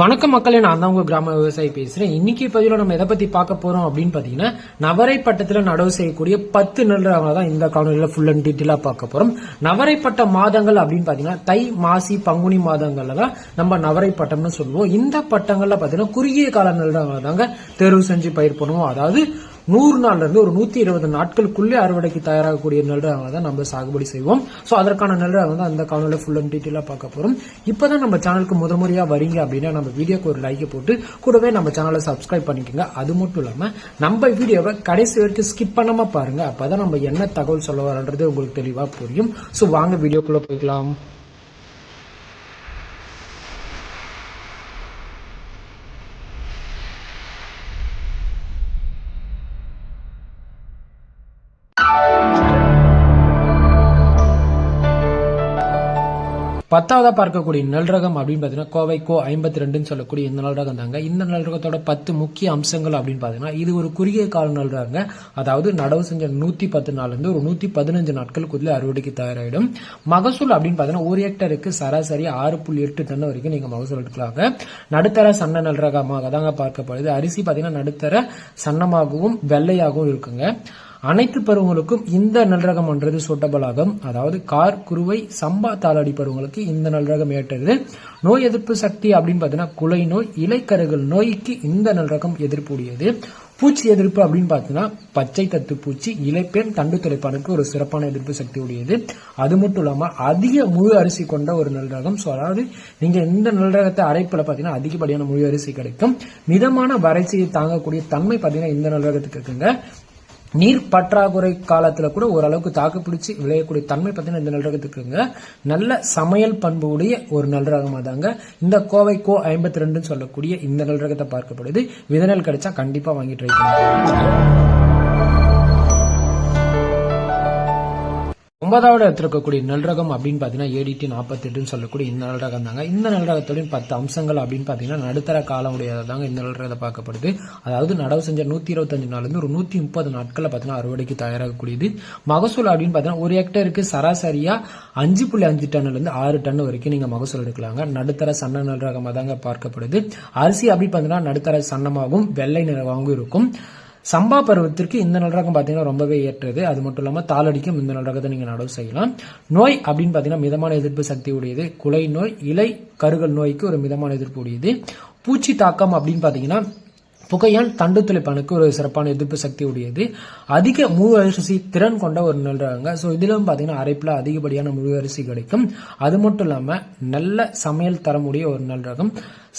வணக்கம் மக்களே நான் தான் உங்க கிராம விவசாயி பேசுறேன். இன்னைக்கு பதிவில் நம்ம எதை பத்தி பார்க்க போறோம் அப்படின்னு பாத்தீங்கன்னா நவரை பட்டத்தில் நடவு செய்யக்கூடிய பத்து நெல் ரகங்களை தான் இந்த காணொலியில் ஃபுல் அண்ட் டீட்டெயிலாக பார்க்க போறோம். நவரை பட்ட மாதங்கள் அப்படின்னு பாத்தீங்கன்னா தை மாசி பங்குனி மாதங்கள்ல தான் நம்ம நவரை பட்டம்னு சொல்லுவோம். இந்த பட்டங்கள்ல பாத்தீங்கன்னா குறுகிய கால நெல் ரகங்களை தாங்க தேர்வு செஞ்சு பயிர் பண்ணுவோம். அதாவது நூறு நாள்ல இருந்து ஒரு நூத்தி இருபது நாட்களுக்குள்ளே அறுவடைக்கு தயாராகக்கூடிய நெல் தான் நம்ம சாகுபடி செய்வோம். சோ அதற்கான நெல் தான் அந்த காணொலியில ஃபுல் அண்ட் டீட்டெயிலா பார்க்க போறோம். இப்பதான் நம்ம சேனலுக்கு முத முறையா வரீங்க அப்படின்னா நம்ம வீடியோக்கு ஒரு லைக் போட்டு கூடவே நம்ம சேனலை சப்ஸ்கிரைப் பண்ணிக்கோங்க. அது மட்டும் இல்லாம நம்ம வீடியோவை கடைசி வரைக்கும் ஸ்கிப் பண்ணாம பாருங்க. அப்பதான் நம்ம என்ன தகவல் சொல்ல வரன்றது உங்களுக்கு தெளிவா புரியும். சோ வாங்க வீடியோக்குள்ள போய்க்கலாம். பத்தாவதாக பார்க்கக்கூடிய நல்ரகம் அப்படின்னு பார்த்தீங்கன்னா கோவை கோ ஐம்பத்தி ரெண்டுன்னு சொல்லக்கூடிய இந்த நல்ரகம் தாங்க. இந்த நல்ரகத்தோட பத்து முக்கிய அம்சங்கள் அப்படின்னு பார்த்தீங்கன்னா இது ஒரு குறுகிய கால நெல் ரகங்க அதாவது நடவு செஞ்ச நூற்றி பத்து நாள்லேருந்து ஒரு நூற்றி பதினஞ்சு நாட்களுக்குள்ளே அறுவடைக்கு தயாராகிடும் மகசூல் அப்படின்னு பார்த்தீங்கன்னா ஒரு ஹெக்டருக்கு சராசரி ஆறு புள்ளி எட்டு டன் வரைக்கும் நீங்கள் மகசூல் எடுக்கலாங்க. நடுத்தர சன்ன நெல் ரகமாக தாங்க பார்க்கப்படுது. அரிசி பார்த்தீங்கன்னா நடுத்தர சன்னமாகவும் வெள்ளையாகவும் இருக்குங்க. அனைத்து பருவங்களுக்கும் இந்த நல்ரகம்ன்றது சூட்டபிள் ஆகும் அதாவது கார் குருவை சம்பா தாளடி பருவங்களுக்கு இந்த நல்ரகம் ஏற்றது. நோய் எதிர்ப்பு சக்தி அப்படின்னு பார்த்தீங்கன்னா குலை நோய் இலைக்கருகள் நோய்க்கு இந்த நல்ரகம் எதிர்ப்புடையது. பூச்சி எதிர்ப்பு அப்படின்னு பார்த்தீங்கன்னா பச்சை தத்து பூச்சி இலைப்பேன் தண்டு துளைப்பானுக்கு ஒரு சிறப்பான எதிர்ப்பு சக்தி உடையது அது மட்டும் இல்லாமல் அதிக முழு அரிசி கொண்ட ஒரு நல்ரகம் ஸோ அதாவது நீங்கள் இந்த நெல் ரகத்தை அரைப்பில் பார்த்தீங்கன்னா அதிகப்படியான முழு அரிசி கிடைக்கும். மிதமான வறட்சியை தாங்கக்கூடிய தன்மை பார்த்தீங்கன்னா இந்த நெல் ரகத்துக்கு இருக்குங்க. நீர் பற்றாக்குறை காலத்துல கூட ஓரளவுக்கு தாக்கு பிடிச்சி விளையக்கூடிய தன்மை பார்த்தீங்கன்னா இந்த நல்ரகத்துக்குங்க. நல்ல சமையல் பண்பு உடைய ஒரு நல்லரகமாக தாங்க இந்த கோவை கோ ஐம்பத்தி ரெண்டுன்னு சொல்லக்கூடிய இந்த நெல் ரகத்தை பார்க்கப்படுது விதநெல் கிடைச்சா கண்டிப்பா வாங்கி ட்ரை பண்ணுங்க ஒன்பதாவது இடத்துல இருக்கக்கூடிய நெல் ரகம் அப்படின்னு பார்த்தீங்கன்னா ஏடிடி நாற்பத்தி எட்டுன்னு சொல்லக்கூடிய இந்த நல்ரகம் தாங்க. இந்த நெல் பத்து அம்சங்கள் அப்படின்னு பார்த்தீங்கன்னா நடுத்தர காலம் உடையதாக தாங்க இந்த நல்ரகத்தை பார்க்கப்படுது. அதாவது நடவு செஞ்ச நூத்தி இருபத்தஞ்சு நாள்லேருந்து ஒரு நூத்தி முப்பது நாட்களில் பார்த்தீங்கன்னா அறுவடைக்கு தயாராகக்கூடியது. மகசூல் அப்படின்னு பார்த்தீங்கன்னா ஒரு ஹெக்டருக்கு சராசரியாக அஞ்சு புள்ளி அஞ்சு டன்னுலேருந்து ஆறு டன் வரைக்கும் நீங்கள் மகசூல் எடுக்கலாங்க. நடுத்தர சன்ன நெல் ரகமாக தாங்க பார்க்கப்படுது. அரிசி அப்படி பார்த்தீங்கன்னா நடுத்தர சன்னமாகவும் வெள்ளை நிறமாகவும் இருக்கும். சம்பா பருவத்திற்கு இந்த நெல் ரகம் பார்த்தீங்கன்னா ரொம்பவே ஏற்றது. அது மட்டும் இல்லாமல் தாளடிக்கும் இந்த நெல் ரகத்தை நீங்கள் நடவு செய்யலாம். நோய் அப்படின்னு பார்த்தீங்கன்னா மிதமான எதிர்ப்பு சக்தி உடையது குலை நோய் இலை கருகல் நோய்க்கு ஒரு மிதமான எதிர்ப்பு உடையது. பூச்சி தாக்கம் அப்படின்னு பார்த்தீங்கன்னா புகையான் தண்டு துளைப்பானுக்கு ஒரு சிறப்பான எதிர்ப்பு சக்தி உடையது. அதிக முழு அரிசி திறன் கொண்ட ஒரு நெல் ஸோ இதிலும் பார்த்தீங்கன்னா அரைப்பில் அதிகப்படியான முழு அரிசி கிடைக்கும். அது மட்டும் இல்லாமல் நல்ல சமையல் தரமுடைய ஒரு நெல் ரகம்.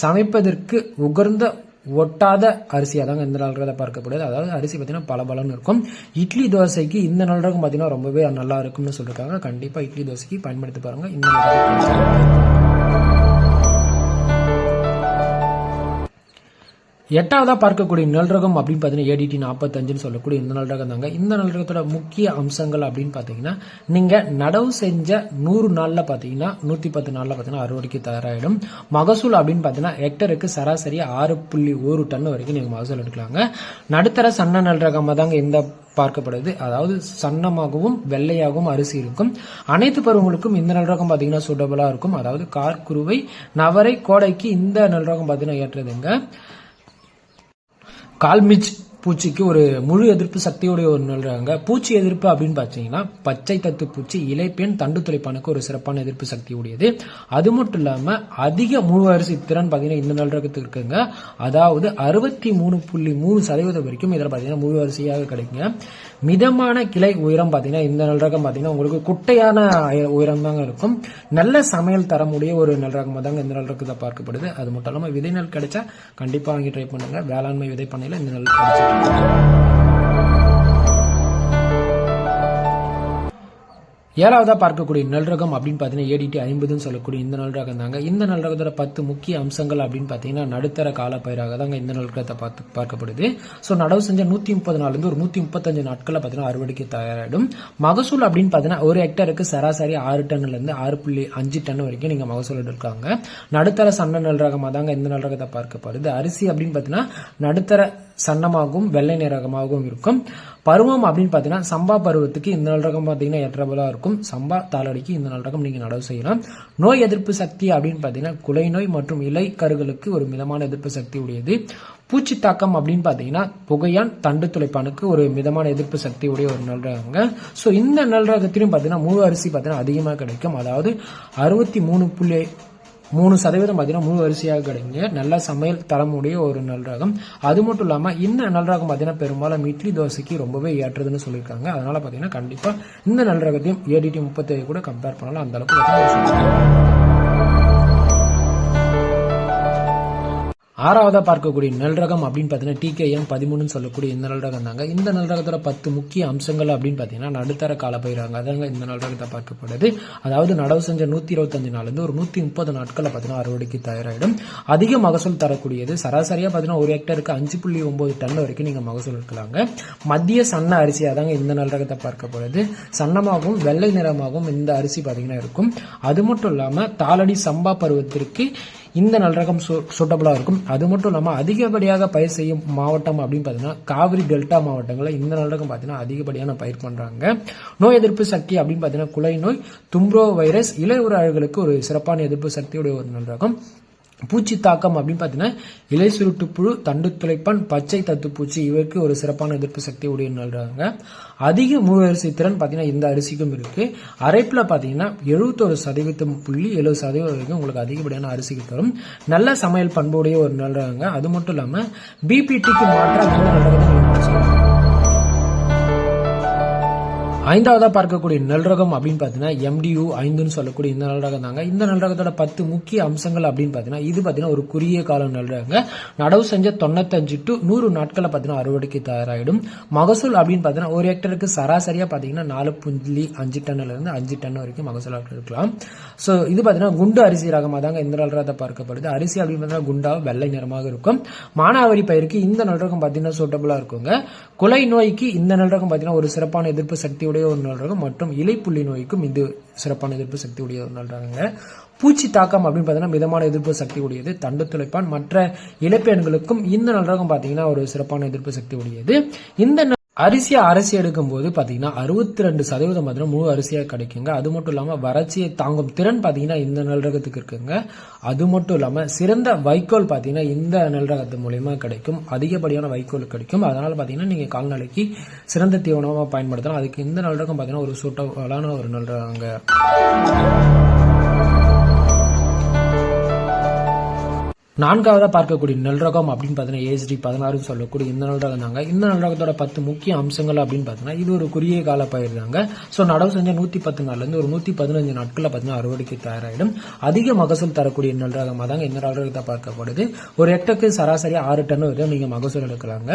சமைப்பதற்கு உகர்ந்த ஒட்டாத அரிசியாக தாங்க இந்த நல்றதை பார்க்கப்படுது அதாவது அரிசி பார்த்தீங்கன்னா பல பலன்னு இருக்கும். இட்லி தோசைக்கு இந்த நல்றகம் பார்த்தீங்கன்னா ரொம்பவே நல்லா இருக்கும்னு சொல்லியிருக்காங்க கண்டிப்பாக இட்லி தோசைக்கு பயன்படுத்தி பாருங்க. இந்த எட்டாவதாக பார்க்கக்கூடிய நல்ரகம் அப்படின்னு பார்த்தீங்கன்னா ஏடிடி நாற்பத்தஞ்சுன்னு சொல்லக்கூடிய இந்த நல்ரகம் தாங்க. இந்த நல்ரகத்தோட முக்கிய அம்சங்கள் அப்படின்னு பார்த்தீங்கன்னா நீங்கள் நடவு செஞ்ச நூறு நாளில் பார்த்தீங்கன்னா நூற்றி பத்து நாளில் பார்த்தீங்கன்னா அறுவடைக்கு தயாராகிடும் மகசூல் அப்படின்னு பார்த்தீங்கன்னா ஹெக்டருக்கு சராசரி ஆறு புள்ளி ஒரு டன் வரைக்கும் நீங்கள் மகசூல் எடுக்கலாங்க. நடுத்தர சன்ன நல்ரகமாக தாங்க இந்த பார்க்கப்படுது. அதாவது சன்னமாகவும் வெள்ளையாகவும் அரிசி இருக்கும். அனைத்து பருவங்களுக்கும் இந்த நல்ரகம் பார்த்தீங்கன்னா சூட்டபுளாக இருக்கும். அதாவது கார்குருவை நவரை கோடைக்கு இந்த நல்ரகம் பார்த்தீங்கன்னா ஏற்றதுங்க கால்மிச் பூச்சிக்கு ஒரு முழு எதிர்ப்பு சக்தியுடைய ஒரு நல்றாங்க பூச்சி எதிர்ப்பு அப்படின்னு பார்த்தீங்கன்னா பச்சை தத்து பூச்சி இலைப்பெண் தண்டு துளைப்பானுக்கு ஒரு சிறப்பான எதிர்ப்பு சக்தி உடையது அது மட்டும் இல்லாமல் அதிக முழு அரிசி திறன் பார்த்தீங்கன்னா இந்த நல்ரகத்துக்கு இருக்குங்க. அதாவது அறுபத்தி மூணு புள்ளி மூணு சதவீதம் வரைக்கும் இதில் பார்த்தீங்கன்னா முழு அரிசியாக கிடைக்குங்க. மிதமான கிளை உயரம் பார்த்தீங்கன்னா இந்த நல்ரகம் பார்த்தீங்கன்னா உங்களுக்கு குட்டையான உயரம் தாங்க இருக்கும். நல்ல சமையல் தரமுடைய ஒரு நல்ரகமாக தாங்க இந்த நல்ரகத்தை பார்க்கப்படுது. அது மட்டும் இல்லாமல் விதை நெல் கிடைச்சா கண்டிப்பாக வாங்கி ட்ரை பண்ணுங்க. வேளாண்மை விதை பண்ணையில் இந்த நெல் கிடைச்சிட்டு ஏழாவதாக பார்க்கக்கூடிய நல்ரகம் அப்படின்னு பார்த்தீங்கன்னா ஏடிடி ஐம்பதுன்னு சொல்லக்கூடிய இந்த நல்ரகம் தாங்க. இந்த நெல் ரகத்தோட பத்து முக்கிய அம்சங்கள் அப்படின்னு பார்த்தீங்கன்னா நடுத்தர கால பயிராக தாங்க இந்த நெல் ரகத்தை பார்த்து பார்க்கப்படுது. ஸோ நடவு செஞ்ச நூற்றி முப்பது நாள்லேருந்து ஒரு நூற்றி முப்பத்தஞ்சு நாட்களில் பார்த்தீங்கன்னா அறுவடைக்கு தயாராகிடும் மகசூல் அப்படின்னு பார்த்தீங்கன்னா ஒரு ஹெக்டருக்கு சராசரி ஆறு டன்னுலேருந்து ஆறு புள்ளி அஞ்சு டன் வரைக்கும் நீங்கள் மகசூல் எடுக்காங்க நடுத்தர சன்ன நெல் ரகமாக தாங்க இந்த நல்ரகத்தை பார்க்கப்படுது. அரிசி அப்படின்னு பார்த்தீங்கன்னா நடுத்தர சன்னமாகவும் வெள்ளை நிறமாகவும் இருக்கும். பருவம் அப்படின்னு பார்த்தீங்கன்னா சம்பா பருவத்துக்கு இந்த நாள் ரகம் பார்த்தீங்கன்னா ஏற்றபலா இருக்கும். சம்பா தாளடிக்கு இந்த நாள் ரகம் நீங்கள் நடவு செய்யலாம். நோய் எதிர்ப்பு சக்தி அப்படின்னு பார்த்தீங்கன்னா குலை நோய் மற்றும் இலை கருகளுக்கு ஒரு மிதமான எதிர்ப்பு சக்தி உடையது. பூச்சி தாக்கம் அப்படின்னு பார்த்தீங்கன்னா புகையான் தண்டு துளைப்பானுக்கு ஒரு மிதமான எதிர்ப்பு சக்தி உடைய ஒரு நல் ரகங்க. ஸோ இந்த நல் ரகத்திலும் பார்த்தீங்கன்னா மூணு அரிசி பார்த்தீங்கன்னா அதிகமாக கிடைக்கும். அதாவது அறுபத்தி மூணு புள்ளி மூணு சதவீதம் பார்த்தீங்கன்னா முழு வரிசையாக கிடைக்குங்க. நல்ல சமையல் தரமுடைய ஒரு நல் ரகம். அது மட்டும் இல்லாமல் இந்த நல் ரகம் பார்த்தீங்கன்னா பெரும்பாலும் இட்லி தோசைக்கு ரொம்பவே ஏற்றதுன்னு சொல்லியிருக்காங்க. அதனால் பார்த்தீங்கன்னா கண்டிப்பாக இந்த நல் ரகத்தையும் ஏடிடி முப்பத்தேழு கூட கம்பேர் பண்ணலாம். அந்த அளவுக்கு ஆறாவதாக பார்க்கக்கூடிய நல் ரகம் அப்படின்னு பார்த்தீங்கன்னா டிகேஎம் பதிமூணுன்னு சொல்லக்கூடிய இந்த நல் ரகம் தாங்க. இந்த நல் ரகத்தோட பத்து முக்கிய அம்சங்கள் அப்படின்னு பார்த்தீங்கன்னா நடுத்தர கால பயிராங்க. அதாங்க இந்த நல் ரகத்தை பார்க்கப்படுது அதாவது நடவு செஞ்ச நூற்றி இருபத்தஞ்சு நாள்லேருந்து ஒரு நூற்றி முப்பது நாட்களில் பார்த்தீங்கன்னா அறுவடைக்கு தயாராகிடும் அதிக மகசூல் தரக்கூடியது சராசரியாக பார்த்தீங்கன்னா ஒரு ஹெக்டருக்கு அஞ்சு புள்ளி ஒம்பது டன் வரைக்கும் நீங்கள் மகசூல் எடுக்கலாங்க. மத்திய சன்ன அரிசியாக தாங்க இந்த நல் ரகத்தை பார்க்கப்படுது சன்னமாகவும் வெள்ளை நிறமாகவும் இந்த அரிசி பார்த்தீங்கன்னா இருக்கும். அது மட்டும் இல்லாமல் தாளடி சம்பா பருவத்திற்கு இந்த நல் ரகம் சூட்டபுளாக இருக்கும். அது மட்டும் இல்லாமல் அதிகப்படியாக பயிர் செய்யும் மாவட்டம் அப்படின்னு பார்த்தீங்கன்னா காவிரி டெல்டா மாவட்டங்களில் இந்த நல் ரகம் பார்த்தீங்கன்னா அதிகப்படியான பயிர் பண்ணுறாங்க நோய் எதிர்ப்பு சக்தி அப்படின்னு பார்த்தீங்கன்னா குலை நோய் தும்ப்ரோ வைரஸ் இலையுற ஒரு சிறப்பான எதிர்ப்பு சக்தியுடைய ஒரு நல் ரகம். பூச்சி தாக்கம் அப்படின்னு பார்த்தீங்கன்னா இலை சுருட்டு புழு தண்டு துளைப்பான் பச்சை தத்துப்பூச்சி இவருக்கு ஒரு சிறப்பான எதிர்ப்பு சக்தி உடைய அதிக முழு அரிசி திறன் பார்த்தீங்கன்னா இந்த அரிசிக்கும் இருக்கு. அரைப்பில் பார்த்தீங்கன்னா எழுபத்தொரு சதவீதம் புள்ளி எழுபது சதவீதம் வரைக்கும் உங்களுக்கு அதிகப்படியான அரிசிக்கு தரும். நல்ல சமையல் பண்புடைய ஒரு நல்றாங்க அது மட்டும் இல்லாமல் பிபிடிக்கு மாற்றம் இந்த நல்லதை ஐந்தாவதாக பார்க்கக்கூடிய நல் ரகம் அப்படின்னு பார்த்தீங்கன்னா எம்டியூ ஐந்துன்னு சொல்லக்கூடிய இந்த நல் ரகம் தாங்க. இந்த நல் ரகத்தோட பத்து முக்கிய அம்சங்கள் அப்படின்னு பார்த்தீங்கன்னா இது பார்த்தீங்கன்னா ஒரு குறுகிய கால நல் ரகங்க நடவு செஞ்ச தொண்ணூத்தஞ்சு டு நூறு நாட்களில் பார்த்தீங்கன்னா அறுவடைக்கு தயாராகிடும் மகசூல் அப்படின்னு பார்த்தீங்கன்னா ஒரு ஹெக்டருக்கு சராசரியாக பார்த்தீங்கன்னா நாலு புள்ளி அஞ்சு டன்னிலிருந்து அஞ்சு டன் வரைக்கும் மகசூல் இருக்கலாம். ஸோ இது பார்த்தீங்கன்னா குண்டு அரிசி ரகமாக தாங்க இந்த நல் ரகத்தை பார்க்கப்படுது. அரிசி அப்படின்னு பார்த்தீங்கன்னா குண்டாக வெள்ளை நிறமாக இருக்கும். மானாவரி பயிருக்கு இந்த நல் ரகம் பார்த்தீங்கன்னா சூட்டபுளாக இருக்குங்க. குலை நோய்க்கு இந்த நல் ரகம் பார்த்தீங்கன்னா ஒரு சிறப்பான எதிர்ப்பு சக்தி உடைய ஒரு நல் ரகம் மற்றும் இலைப்புள்ளி நோய்க்கும் இது சிறப்பான எதிர்ப்பு சக்தி உடைய ஒரு நல் ரகங்க பூச்சி தாக்கம் அப்படின்னு பார்த்தீங்கன்னா மிதமான எதிர்ப்பு சக்தி உடையது தண்டு துளைப்பான். மற்ற இலைப்பெண்களுக்கும் இந்த நல் ரகம் பார்த்தீங்கன்னா ஒரு சிறப்பான எதிர்ப்பு சக்தி உடையது இந்த அரிசியை அரிசி எடுக்கும்போது பார்த்தீங்கன்னா அறுபத்தி ரெண்டு சதவீதம் பார்த்தீங்கன்னா முழு அரிசியாக கிடைக்குங்க. அது மட்டும் இல்லாமல் வறட்சியை தாங்கும் திறன் பார்த்தீங்கன்னா இந்த நல் ரகத்துக்கு இருக்குங்க. அது மட்டும் இல்லாமல் சிறந்த வைக்கோல் பார்த்தீங்கன்னா இந்த நல்லரகத்து மூலயமா கிடைக்கும். அதிகப்படியான வைக்கோல் கிடைக்கும். அதனால் பார்த்தீங்கன்னா நீங்கள் கால்நடைக்கு சிறந்த தீவனமாக பயன்படுத்தலாம். அதுக்கு இந்த நல் ரகம் பார்த்தீங்கன்னா ஒரு சூட்டவலான ஒரு நல் ரகங்க நான்காவதாக பார்க்கக்கூடிய நல் ரகம் அப்படின்னு பார்த்தீங்கன்னா ஏஎஸ்டி பதினாறுன்னு சொல்லக்கூடிய இந்த நல் ரகம் தாங்க. இந்த நல் ரகத்தோட பத்து முக்கிய அம்சங்கள் அப்படின்னு பார்த்தீங்கன்னா இது ஒரு குறுகிய கால பயிர் தாங்க. ஸோ நடவு செஞ்ச நூற்றி பத்து நாள்லேருந்து ஒரு நூற்றி பதினஞ்சு நாட்களில் பார்த்தீங்கன்னா அறுவடைக்கு தயாராகிடும் அதிக மகசூல் தரக்கூடிய நல் ரகமாக தாங்க இந்த நல் ரகத்தை பார்க்கப்படுது. ஒரு ஹெக்டருக்கு சராசரி ஆறு டன் வரைக்கும் நீங்கள் மகசூல் எடுக்கலாங்க.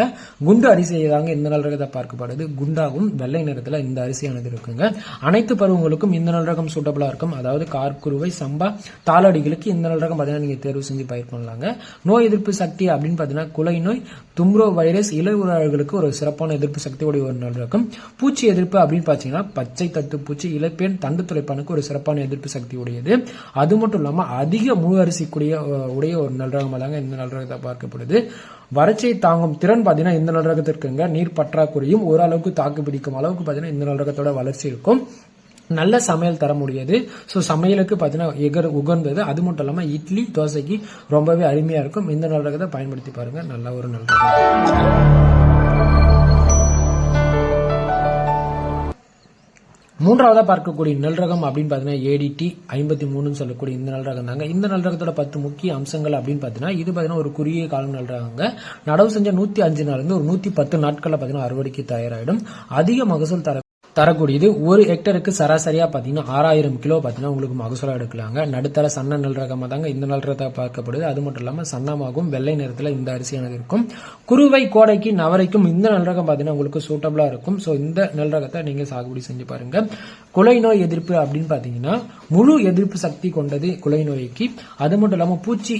குண்டு அரிசியை தாங்க இந்த நல் ரகத்தை பார்க்கப்படுது. குண்டாகவும் வெள்ளை நிறத்தில் இந்த அரிசியானது இருக்குங்க அனைத்து பருவங்களுக்கும் இந்த நல் ரகம் சூட்டபுளாக இருக்கும். அதாவது கார்குருவை சம்பா தாளடிகளுக்கு இந்த நல் ரகம் பார்த்தீங்கன்னா நீங்கள் தேர்வு செஞ்சு பயிர் பண்ணலாம். சொல்கிறாங்க நோய் எதிர்ப்பு சக்தி அப்படின்னு பார்த்தீங்கன்னா குலை நோய் தும்ரோ வைரஸ் இலையுறார்களுக்கு ஒரு சிறப்பான எதிர்ப்பு சக்தியுடைய ஒரு நல் இருக்கும். பூச்சி எதிர்ப்பு அப்படின்னு பார்த்தீங்கன்னா பச்சை தத்து பூச்சி இலைப்பேன் தண்டு துளைப்பானுக்கு ஒரு சிறப்பான எதிர்ப்பு சக்தி உடையது அது மட்டும் இல்லாமல் அதிக முழு அரிசிக்குடைய உடைய ஒரு நல்ரகமாக தாங்க இந்த நல்ரகத்தை பார்க்கப்படுது. வறட்சியை தாங்கும் திறன் பார்த்தீங்கன்னா இந்த நல்ரகத்திற்குங்க நீர் பற்றாக்குறையும் ஓரளவுக்கு தாக்கு பிடிக்கும் அளவுக்கு பார்த்தீங்கன்னா இந்த நல்ரகத்தோட வளர்ச்சி இருக்கும். நல்ல சமையல் தர முடியாது. ஸோ சமையலுக்கு பார்த்தீங்கன்னா எகர் உகந்தது. அது மட்டும் இல்லாமல் இட்லி தோசைக்கு ரொம்பவே அருமையாக இருக்கும். இந்த நல்ரகத்தை பயன்படுத்தி பாருங்க. நல்ல ஒரு நல்ல மூன்றாவதாக மூன்றாவதா பார்க்கக்கூடிய நல் ரகம் அப்படின்னு பார்த்தீங்கன்னா ஏடிடி ஐம்பத்தி மூணுன்னு சொல்லக்கூடிய இந்த நல் ரகம் தாங்க. இந்த நல் ரகத்தோட பத்து முக்கிய அம்சங்கள் அப்படின்னு பார்த்தீங்கன்னா இது பார்த்தீங்கன்னா ஒரு குறுகிய காலம் நல் ரகங்க. நடவு செஞ்ச நூற்றி அஞ்சு நாள்லேருந்து ஒரு நூற்றி பத்து நாட்களில் பார்த்தீங்கன்னா அறுவடைக்கு தயாராகிடும் அதிக மகசூல் தர தரக்கூடியது. ஒரு ஹெக்டருக்கு சராசரியாக பார்த்தீங்கன்னா ஆறாயிரம் கிலோ பார்த்தீங்கன்னா உங்களுக்கு மகசூலாக எடுக்கலாங்க. நடுத்தர சன்ன நல் ரகமாக தாங்க இந்த நல் ரகத்தை பார்க்கப்படுது. அது மட்டும் இல்லாமல் சன்னமாகவும் வெள்ளை நிறத்தில் இந்த அரிசியானது இருக்கும். குருவை கோடைக்கு நவரைக்கும் இந்த நல் ரகம் பார்த்தீங்கன்னா உங்களுக்கு சூட்டபுளாக இருக்கும். ஸோ இந்த நல் ரகத்தை நீங்கள் சாகுபடி செஞ்சு பாருங்க. குலை நோய் எதிர்ப்பு அப்படின்னு பார்த்தீங்கன்னா முழு எதிர்ப்பு சக்தி கொண்டது குலை நோய்க்கு அது மட்டும் இல்லாமல் பூச்சி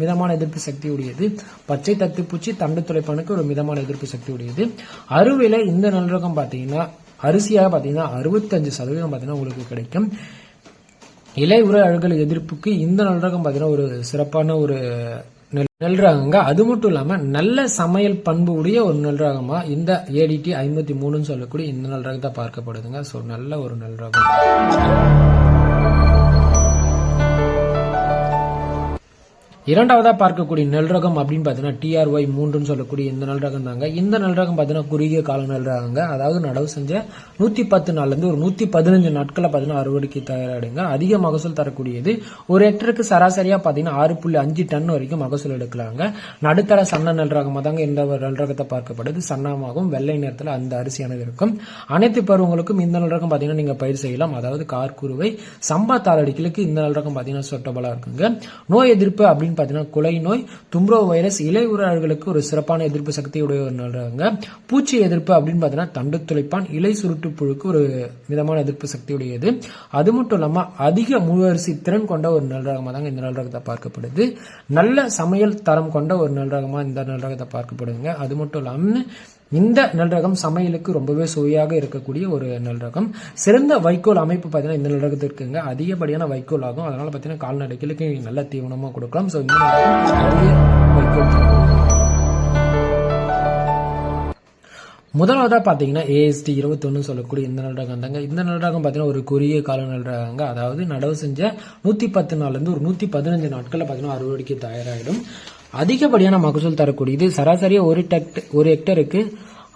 மிதமான எதிர்ப்பு சக்தி உடையது. பச்சை தத்து பூச்சி தண்டு துளைப்பானுக்கு ஒரு மிதமான எதிர்ப்பு சக்தி உடையது. அறுவையில இந்த நல் ரகம் அரிசியாக பார்த்தீங்கன்னா அறுபத்தஞ்சு சதவீதம் பார்த்தீங்கன்னா உங்களுக்கு கிடைக்கும். இலை உர அழுகல் எதிர்ப்புக்கு இந்த நல் ரகம் பார்த்தீங்கன்னா ஒரு சிறப்பான ஒரு நெல் ரகங்க அது மட்டும் இல்லாமல் நல்ல சமையல் பண்பு உடைய ஒரு நெல் ரகமாக இந்த ஏடிடி ஐம்பத்தி மூணுன்னு சொல்லக்கூடிய இந்த நெல் ரகத்தை பார்க்கப்படுதுங்க. ஸோ நல்ல ஒரு நெல் ரகம் இரண்டாவதாக பார்க்கக்கூடிய நெல் ரகம் அப்படின்னு பார்த்தீங்கன்னா டிஆர்ஒய் மூன்றுன்னு சொல்லக்கூடிய இந்த நெல் ரகம் தாங்க இந்த நெல் ரகம் பார்த்தீங்கன்னா குறுகிய கால நெல் ரகங்க அதாவது நடவு செஞ்ச நூற்றி பத்து நாள்லேருந்து ஒரு நூற்றி பதினஞ்சு நாட்களை பார்த்தீங்கன்னா அறுவடைக்கு தயாராடுங்க அதிக மகசூல் தரக்கூடியது. ஒரு ஹெக்டருக்கு சராசரியாக பார்த்தீங்கன்னா ஆறு புள்ளி அஞ்சு டன் வரைக்கும் மகசூல் எடுக்கலாங்க. நடுத்தர சன்ன நெல் ரகமாக தாங்க இந்த ஒரு நெல் ரகத்தை பார்க்கப்படுது. சன்னமாகவும் வெள்ளை நிறத்தில் அந்த அரிசியானது இருக்கும். அனைத்து பருவங்களுக்கும் இந்த நெல் ரகம் பார்த்தீங்கன்னா நீங்கள் பயிர் செய்யலாம். அதாவது கார்குருவை சம்பா தாளடிகளுக்கு இந்த நெல் ரகம் பார்த்தீங்கன்னா சொட்டபலாக இருக்குங்க. நோய் எதிர்ப்பு அப்படின்னு பார்த்தீங்கன்னா குலை நோய் தும்ப்ரோ வைரஸ் இலை ஒரு சிறப்பான எதிர்ப்பு சக்தியுடைய ஒரு பூச்சி எதிர்ப்பு அப்படின்னு பார்த்தீங்கன்னா தண்டு துளைப்பான் இலை சுருட்டு புழுக்கு ஒரு மிதமான எதிர்ப்பு சக்தி உடையது. அது மட்டும் இல்லாமல் அதிக முழுவரிசி திறன் கொண்ட ஒரு நெல் ரகமாக தாங்க இந்த நெல் ரகத்தை பார்க்கப்படுது. நல்ல சமையல் தரம் கொண்ட ஒரு நெல் இந்த நெல் ரகத்தை பார்க்கப்படுங்க அது மட்டும் இல்லாமல் இந்த நெல் ரகம் சமையலுக்கு ரொம்பவே சுவையாக இருக்கக்கூடிய ஒரு நெல் ரகம் சிறந்த வைக்கோல் அமைப்பு பார்த்தீங்கன்னா இந்த நெல் இருக்குங்க. அதிகப்படியான வைக்கோல் ஆகும். அதனால பார்த்தீங்கன்னா கால்நடைகளுக்கு நல்ல தீவனமாக கொடுக்கலாம். ஸோ இந்த வைக்கோல் முதலாவதாக பார்த்தீங்கன்னா ஏஎஸ்டி இருபத்தொன்னு சொல்லக்கூடிய இந்த நல்ரகம் தாங்க. இந்த நல்ரகம் பார்த்தீங்கன்னா ஒரு குறுகிய கால நல்ரகங்க. அதாவது நடவு செஞ்ச நூற்றி பத்து நாள்லேருந்து ஒரு நூற்றி பதினஞ்சு நாட்களில் பார்த்தீங்கன்னா அறுவடைக்கு தயாராகிடும் அதிகப்படியான மகசூல் தரக்கூடியது சராசரியாக ஒரு டெக்ட் ஒரு ஹெக்டருக்கு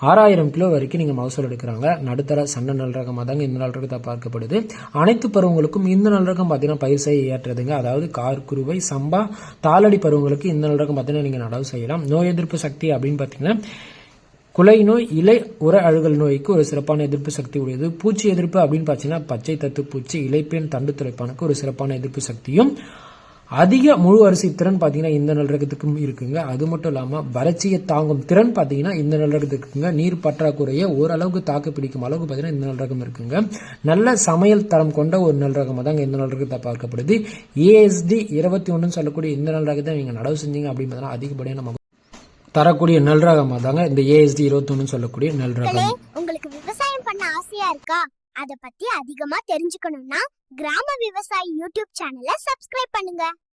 ஆறாயிரம் கிலோ வரைக்கும் நீங்கள் மகசூல் எடுக்கிறாங்க. நடுத்தர சண்டை நல் ரகமாக தாங்க இந்த நல் ரகத்தை பார்க்கப்படுது. அனைத்து பருவங்களுக்கும் இந்த நல் ரகம் பார்த்தீங்கன்னா பயிர் செய்ய ஏற்றதுங்க. அதாவது கார் குருவை சம்பா தாளடி பருவங்களுக்கு இந்த நல் ரகம் பார்த்தீங்கன்னா நீங்கள் நடவு செய்யலாம். நோய் எதிர்ப்பு சக்தி அப்படின்னு பார்த்தீங்கன்னா குலை நோய் இலை உர அழுகல் நோய்க்கு ஒரு சிறப்பான எதிர்ப்பு சக்தி உடையது. பூச்சி எதிர்ப்பு அப்படின்னு பார்த்தீங்கன்னா பச்சை தத்து பூச்சி இலைப்பெண் தண்டு துளைப்பானுக்கு ஒரு சிறப்பான எதிர்ப்பு சக்தியும் அதிக முழு அரிசி திறன் பார்த்தீங்கன்னா இந்த நல்லரகத்துக்கும் இருக்குங்க. அது மட்டும் இல்லாமல் வறட்சியை தாங்கும் திறன் பார்த்தீங்கன்னா இந்த நல்லரகத்துக்கு இருக்குங்க நீர் பற்றாக்குறையை ஓரளவுக்கு தாக்கு பிடிக்கும் அளவுக்கு பார்த்தீங்கன்னா இந்த நல்லரகம் இருக்குங்க. நல்ல சமையல் தரம் கொண்ட ஒரு நல்லரகமாக தாங்க இந்த நல்லரகத்தை பார்க்கப்படுது. ஏஎஸ்டி இருபத்தி ஒன்றுன்னு சொல்லக்கூடிய இந்த நல்லரகத்தை நீங்கள் நடவு செஞ்சீங்க அப்படின்னு பார்த்தீங்கன்னா அதிகப்படியான நம்ம தரக்கூடிய நெல் ரகமாக தாங்க இந்த ஏஎஸ்டி இருபத்தொன்னு சொல்லக்கூடிய நெல் ரகம் உங்களுக்கு விவசாயம் பண்ண ஆசையா இருக்கா? அதை பத்தி அதிகமா தெரிஞ்சுக்கணும்னா கிராம விவசாயி யூடியூப் சேனலை சப்ஸ்கிரைப் பண்ணுங்க.